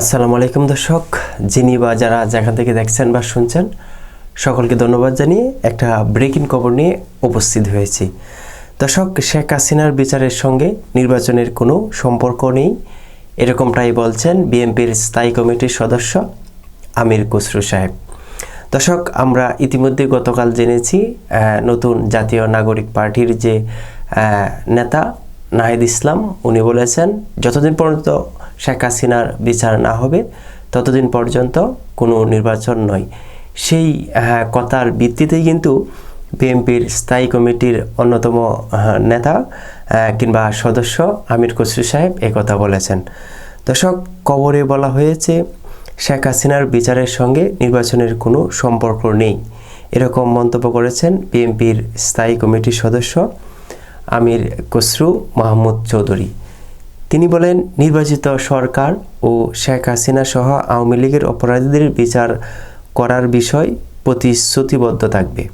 আসসালামু আলাইকুম দর্শক। যিনি বা যারা যেখান থেকে দেখছেন বা শুনছেন, সকলকে ধন্যবাদ জানিয়ে একটা ব্রেকিং খবর নিয়ে উপস্থিত হয়েছি। দর্শক, শেখ হাসিনার বিচারের সঙ্গে নির্বাচনের কোনো সম্পর্ক নেই, এরকমটাই বলছেন বিএনপির স্থায়ী কমিটির সদস্য আমির খসরু সাহেব। দর্শক, আমরা ইতিমধ্যে গতকাল জেনেছি নতুন জাতীয় নাগরিক পার্টির যে নেতা নাহিদ ইসলাম, উনি বলেছেন, যতদিন পর্যন্ত শেখ হাসিনার বিচার না হবে, ততদিন পর্যন্ত কোনো নির্বাচন নয়। সেই কথার ভিত্তিতেই কিন্তু বিএনপির স্থায়ী কমিটির অন্যতম নেতা কিংবা সদস্য আমির খসরু সাহেব কথা বলেছেন। দর্শক, কবরে বলা হয়েছে, শেখ হাসিনার বিচারের সঙ্গে নির্বাচনের কোনো সম্পর্ক নেই। এরকম মন্তব্য করেছেন বিএনপির স্থায়ী কমিটির সদস্য আমির খসরু মাহমুদ চৌধুরী। তিনি বলেন, নির্বাচিত সরকার ও শেখ হাসিনা সহ আওয়ামী লীগের অপরাধীদের বিচার করার বিষয় প্রতিশ্রুতিবদ্ধ থাকবে।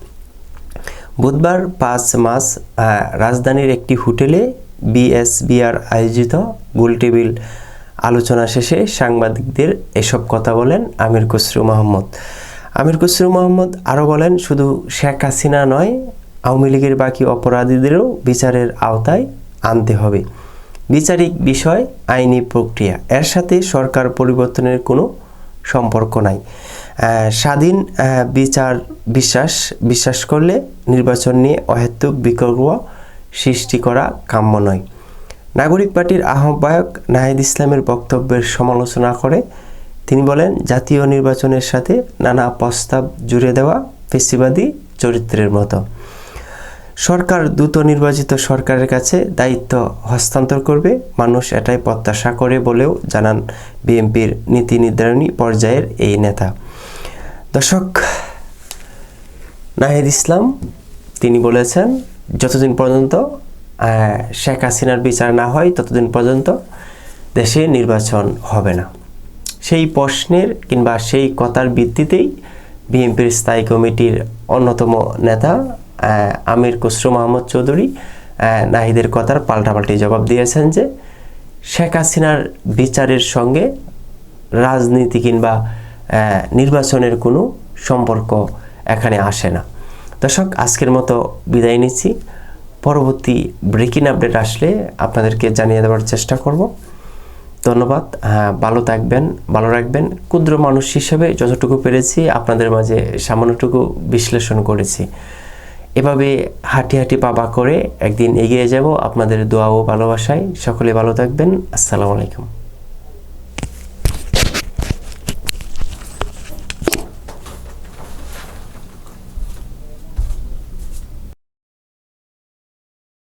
বুধবার পাঁচ মাস রাজধানীর একটি হোটেলে বিএসবিআর আয়োজিত গোলটেবিল আলোচনা শেষে সাংবাদিকদের এসব কথা বলেন আমির খসরু মোহাম্মদ আমির খসরু মোহাম্মদ আরও বলেন, শুধু শেখ হাসিনা নয় আওয়ামী লীগের বাকি অপরাধীদেরও বিচারের আওতায় আনতে হবে। বিচারিক বিষয়, আইনি প্রক্রিয়া, এর সাথে সরকার পরিবর্তনের কোনো সম্পর্ক নাই। স্বাধীন বিচার বিশ্বাস বিশ্বাস করলে নির্বাচন নিয়ে অহেতুক বিকল্প সৃষ্টি করা কাম্য নয়। নাগরিক পার্টির আহ্বায়ক নাহিদ ইসলামের বক্তব্যের সমালোচনা করে তিনি বলেন, জাতীয় নির্বাচনের সাথে নানা প্রস্তাব জুড়ে দেওয়া পেশিবাদী চরিত্রের মতো। সরকার দ্রুত নির্বাচিত সরকারের কাছে দায়িত্ব হস্তান্তর করবে। মানুষ এটাই প্রত্যাশা করে বলেও জানান বিএনপির নীতি নির্ধারণী পর্যায়ের এই নেতা। দর্শক, নাহিদ ইসলাম, তিনি বলেছেন, যতদিন পর্যন্ত শেখ হাসিনার বিচার না হয়, ততদিন পর্যন্ত দেশে নির্বাচন হবে না। সেই প্রশ্নের কিংবা সেই কথার ভিত্তিতেই বিএনপির স্থায়ী কমিটির অন্যতম নেতা আমির খসরু মাহমুদ চৌধুরী নাহিদের কথার পাল্টাপাল্টি জবাব দিয়েছেন যে শেখ হাসিনার বিচারের সঙ্গে রাজনীতি কিংবা নির্বাচনের কোনো সম্পর্ক এখানে আসে না। দর্শক, আজকের মতো বিদায় নিচ্ছি। পরবর্তী ব্রেকিং আপডেট আসলে আপনাদেরকে জানিয়ে দেওয়ার চেষ্টা করব। ধন্যবাদ। হ্যাঁ ভালো থাকবেন, ভালো রাখবেন। ক্ষুদ্র মানুষ হিসেবে যতটুকু পেরেছি, আপনাদের মাঝে সামান্যটুকু বিশ্লেষণ করেছি। এভাবে হাঁটি হাঁটি পাবা করে একদিন এগিয়ে যাব। আপনাদের দোয়া ও ভালোবাসায় সকলে ভালো থাকবেন। আসসালামু আলাইকুম।